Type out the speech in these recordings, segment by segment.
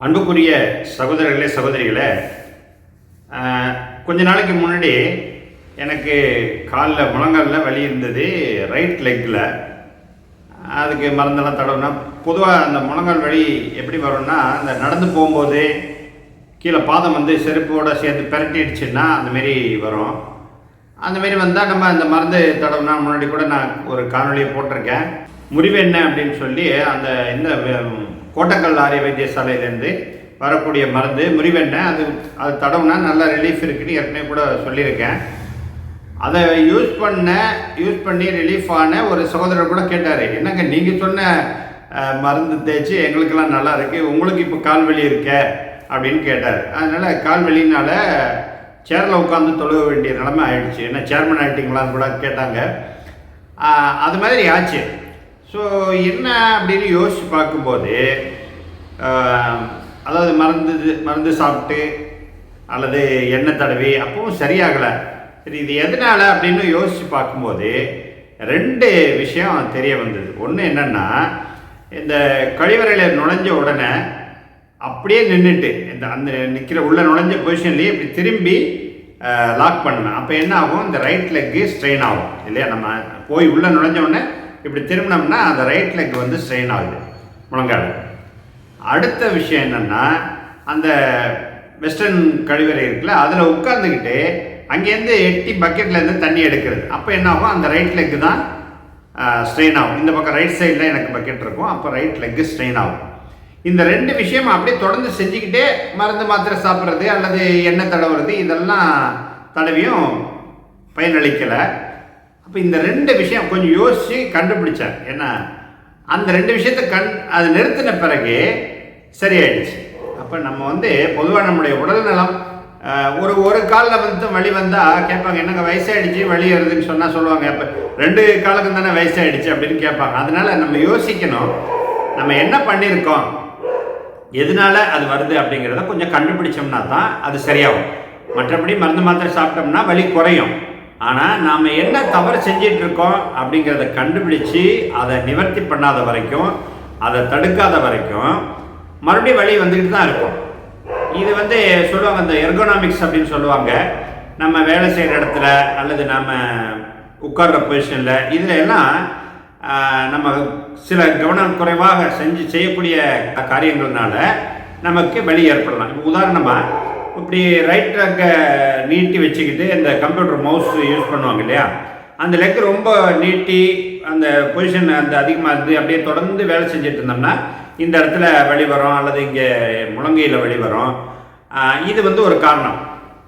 அன்புக்குரிய சகோதரர்களே சகோதரிகளே கொஞ்ச நாளைக்கு முன்னாடி எனக்கு காலில் முழங்காலில் வலி இருந்தது ரைட் லெக்கில் அதுக்கு மருந்தெல்லாம் தடவுனா பொதுவாக அந்த முழங்கால் வலி எப்படி வரும்னா அந்த நடந்து போகும்போது கீழே பாதம் வந்து செருப்போடு சேர்ந்து பிரட்டிடுச்சுன்னா அந்தமாரி வரும். அந்தமாரி வந்தால் நம்ம அந்த மருந்து தடவுனா முன்னாடி கூட நான் ஒரு காணொலியை போட்டிருக்கேன். முறிவு என்ன அப்படின்னு சொல்லி அந்த இந்த கோட்டக்கல் ஆரிய வைத்தியசாலையிலேருந்து வரக்கூடிய மருந்து முறிவெண்ணெய் அது அது தடவுனா நல்ல ரிலீஃப் இருக்குன்னு ஏற்கனவே கூட சொல்லியிருக்கேன். அதை யூஸ் பண்ண யூஸ் பண்ணி ரிலீஃப் ஆன ஒரு சகோதரர் கூட கேட்டார். என்னங்க நீங்கள் சொன்ன மருந்து தேய்ச்சி எங்களுக்கெல்லாம் நல்லா இருக்குது உங்களுக்கு இப்போ கால்வலி இருக்க? அப்படின்னு கேட்டார். அதனால் கால்வலினால் சேரில் உட்காந்து தொழுக வேண்டிய நிலைமை ஆயிடுச்சு. என்ன சேர்மன் ஆகிட்டிங்களான்னு கூட கேட்டாங்க. அது மாதிரி ஆச்சு. ஸோ என்ன அப்படின்னு யோசித்து பார்க்கும்போது அதாவது மருந்து மருந்து சாப்பிட்டு அல்லது எண்ணெய் தடவி அப்பவும் சரியாகலை. சரி இது எதனால் அப்படின்னு யோசித்து பார்க்கும்போது ரெண்டு விஷயம் தெரிய வந்தது. ஒன்று என்னென்னா இந்த கழிவறையில் நுழைஞ்ச உடனே அப்படியே நின்றுட்டு இந்த அந்த நிற்கிற உள்ளே நுழைஞ்ச பொசிஷன்லேயே இப்படி திரும்பி லாக் பண்ணுவேன் அப்போ என்ன ஆகும்? இந்த ரைட் லெக்கு ஸ்ட்ரெயின் ஆகும். இல்லையா? நம்ம போய் உள்ளே நுழைஞ்ச உடனே இப்படி திரும்பினோம்னா அந்த ரைட் லெக் வந்து ஸ்ட்ரெயின் ஆகுது. முழங்கால். அடுத்த விஷயம் என்னென்னா அந்த வெஸ்டர்ன் கழிவறை இருக்குல்ல அதில் உட்காந்துக்கிட்டு அங்கேருந்து எட்டி பக்கெட்லேருந்து தண்ணி எடுக்கிறது. அப்போ என்ன ஆகும்? அந்த ரைட் லெக்கு தான் ஸ்ட்ரெயின் ஆகும். இந்த பக்கம் ரைட் சைடில் எனக்கு பக்கெட் இருக்கும். அப்போ ரைட் லெக்கு ஸ்ட்ரெயின் ஆகும். இந்த ரெண்டு விஷயம் அப்படியே தொடர்ந்து செஞ்சுக்கிட்டே மருந்து மாத்திரை சாப்பிட்றது அல்லது எண்ணெய் தடவுறது இதெல்லாம் தடவியும் பயனளிக்கலை. அப்போ இந்த ரெண்டு விஷயம் கொஞ்சம் யோசித்து கண்டுபிடிச்சேன் ஏன்னா அந்த ரெண்டு விஷயத்தை கண் அது நிறுத்தின பிறகு சரியாயிடுச்சு. அப்போ நம்ம வந்து பொதுவாக நம்முடைய உடல் நலம் ஒரு ஒரு காலில் வந்து வழி வந்தால் கேட்பாங்க என்னங்க வயசாகிடுச்சு வழி வருதுன்னு சொன்னால் சொல்லுவாங்க. அப்போ ரெண்டு காலுக்கும் தானே வயசாயிடுச்சு? அப்படின்னு கேட்பாங்க. அதனால் நம்ம யோசிக்கணும் நம்ம என்ன பண்ணியிருக்கோம்? எதனால அது வருது அப்படிங்கிறத கொஞ்சம் கண்டுபிடிச்சோம்னா தான் அது சரியாகும். மற்றபடி மருந்து மாத்திரை சாப்பிட்டோம்னா வலி குறையும். ஆனால் நாம் என்ன தவறு செஞ்சிட்டு இருக்கோம் அப்படிங்கிறத கண்டுபிடிச்சு அதை நிவர்த்தி பண்ணாத வரைக்கும் அதை தடுக்காத வரைக்கும் மறுபடியும் வழி வந்துக்கிட்டு தான் இருக்கும். இது வந்து சொல்லுவாங்க இந்த எர்கோனாமிக்ஸ் அப்படின்னு சொல்லுவாங்க. நம்ம வேலை செய்கிற இடத்துல அல்லது நம்ம உட்கார்ற பொசிஷனில் இதில் எல்லாம் நம்ம சில கவனம் குறைவாக செஞ்சு செய்யக்கூடிய காரியங்கள்னால நமக்கு வழி ஏற்படலாம். இப்போ உதாரணமாக இப்படி ரைட் லெக்கை நீட்டி வச்சுக்கிட்டு இந்த கம்ப்யூட்டர் மவுஸ் யூஸ் பண்ணுவாங்க இல்லையா? அந்த லெக் ரொம்ப நீட்டி அந்த பொசிஷன் அந்த அதிகமாக இருந்து அப்படியே தொடர்ந்து வேலை செஞ்சுட்டு இருந்தோம்னா இந்த இடத்துல வலி வரும் அல்லது இங்கே முழங்கையில் வலி வரும். இது வந்து ஒரு காரணம்.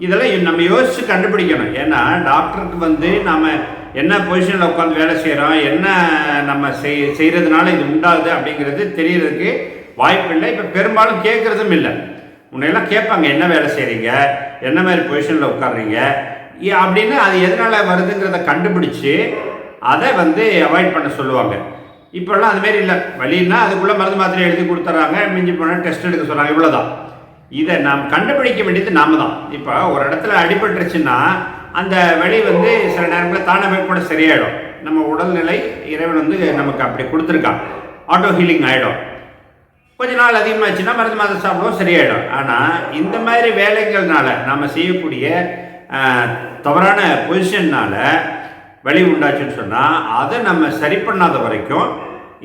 இதெல்லாம் நம்ம யோசித்து கண்டுபிடிக்கணும். ஏன்னா டாக்டருக்கு வந்து நாம் என்ன பொசிஷனில் உட்காந்து வேலை செய்கிறோம் என்ன நம்ம செய் செய்கிறதுனால இது உண்டாகுது அப்படிங்கிறது தெரியறதுக்கு வாய்ப்பு இல்லை இப்போ பெரும்பாலும் கேட்குறதும் இல்லை. உன்னையெல்லாம் கேட்பாங்க என்ன வேலை செய்கிறீங்க என்ன மாதிரி பொசிஷனில் உட்காடுறீங்க அப்படின்னு அது எதனால் வருதுங்கிறத கண்டுபிடிச்சி அதை வந்து அவாய்ட் பண்ண சொல்லுவாங்க. இப்போல்லாம் அதுமாரி இல்லை. வழின்னா அதுக்குள்ளே மருந்து மாத்திரை எழுதி கொடுத்துட்றாங்க மிஞ்சி போனால் டெஸ்ட் எடுக்க சொல்கிறாங்க இவ்வளோதான் இதை நாம் கண்டுபிடிக்க வேண்டியது நாம தான். இப்போ ஒரு இடத்துல அடிபட்டுருச்சுன்னா அந்த வழி வந்து சில நேரங்களில் தானாகவே கூட சரியாயிடும். நம்ம உடல்நிலை இறைவன் வந்து நமக்கு அப்படி கொடுத்துருக்கான். ஆட்டோ ஹீலிங் ஆகிடும் கொஞ்ச நாள் அதிகமாச்சுன்னா மருந்து மாதம் சாப்பிடுவோம் சரியாயிடும். ஆனால் இந்த மாதிரி வேலைகள்னால நம்ம செய்யக்கூடிய தவறான பொசிஷன்னால் வலி உண்டாச்சுன்னு சொன்னால் அதை நம்ம சரி பண்ணாத வரைக்கும்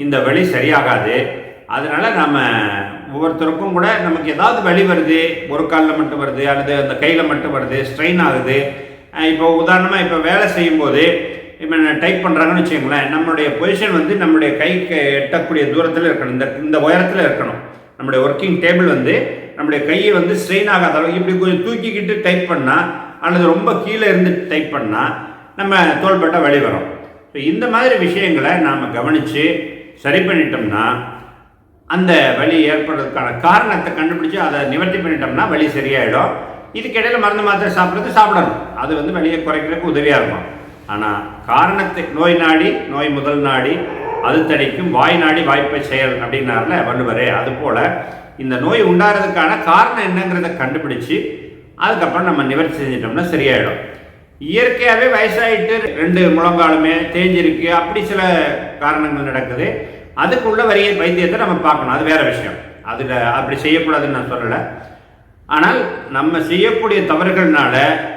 இந்த வலி சரியாகாது. அதனால் நம்ம ஒவ்வொருத்தருக்கும் கூட நமக்கு ஏதாவது வலி வருது ஒரு காலில் மட்டும் வருது அல்லது அந்த கையில் மட்டும் வருது ஸ்ட்ரெயின் ஆகுது. இப்போ உதாரணமாக இப்போ வேலை செய்யும்போது இப்போ டைப் பண்ணுறாங்கன்னு வச்சுக்கோங்களேன் நம்மளுடைய பொசிஷன் வந்து நம்மளுடைய கைக்கு எட்டக்கூடிய தூரத்தில் இருக்கணும். இந்த இந்த உயரத்தில் இருக்கணும். நம்மளுடைய ஒர்க்கிங் டேபிள் வந்து நம்முடைய கையை வந்து ஸ்ட்ரெயின் ஆகாத அளவுக்கு இப்படி கொஞ்சம் தூக்கிக்கிட்டு டைப் பண்ணால் அல்லது ரொம்ப கீழே இருந்து டைப் பண்ணால் நம்ம தோள்பட்ட வழி வரும். ஸோ இந்த மாதிரி விஷயங்களை நாம் கவனித்து சரி பண்ணிட்டோம்னா அந்த வலி ஏற்படுறதுக்கான காரணத்தை கண்டுபிடிச்சி அதை நிவர்த்தி பண்ணிட்டோம்னா வலி சரியாயிடும். இதுக்கிடையில் மருந்து மாத்திரை சாப்பிட்றது சாப்பிடணும். அது வந்து வலியை குறைக்கிறதுக்கு உதவியாக இருக்கும். ஆனால் காரணத்தை நோய் நாடி நோய் முதல் நாடி அது தடிக்கும் வாய் நாடி வாய்ப்பை செயல் அப்படின்னார்ல வள்ளுவரே. அதுபோல் இந்த நோய் உண்டாகிறதுக்கான காரணம் என்னங்கிறத கண்டுபிடிச்சு அதுக்கப்புறம் நம்ம நிவர்த்தி செஞ்சிட்டோம்னா சரியாயிடும். இயற்கையாகவே வயசாயிட்டு ரெண்டு முழங்காலுமே தேஞ்சிருக்கு அப்படி சில காரணங்கள் நடக்குது. அதுக்குள்ள வரிய வைத்தியத்தை நம்ம பார்க்கணும். அது வேறு விஷயம். அதில் அப்படி செய்யக்கூடாதுன்னு நான் சொல்லலை. ஆனால் நம்ம செய்யக்கூடிய தவறுகள்னால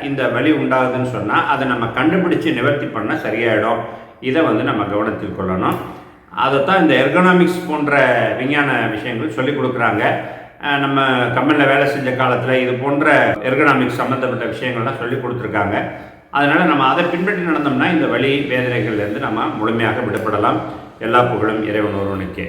இந்த வலி உண்டாகுதுன்னு சொன்னால் அதை நம்ம கண்டுபிடிச்சு நிவர்த்தி பண்ணால் சரியாயிடும். இதை வந்து நம்ம கவனத்தில் கொள்ளணும். அதைத்தான் இந்த எர்கனாமிக்ஸ் போன்ற விஞ்ஞான விஷயங்கள் சொல்லி கொடுக்குறாங்க. நம்ம கம்பெனியில் வேலை செஞ்ச காலத்தில் இது போன்ற எர்கனாமிக்ஸ் சம்மந்தப்பட்ட விஷயங்கள்லாம் சொல்லி கொடுத்துருக்காங்க. அதனால் நம்ம அதை பின்பற்றி நடந்தோம்னா இந்த வழி வேதனைகள்லேருந்து நம்ம முழுமையாக விடுபடலாம். எல்லா புகழும் இறைவன் ஒருவனுக்கே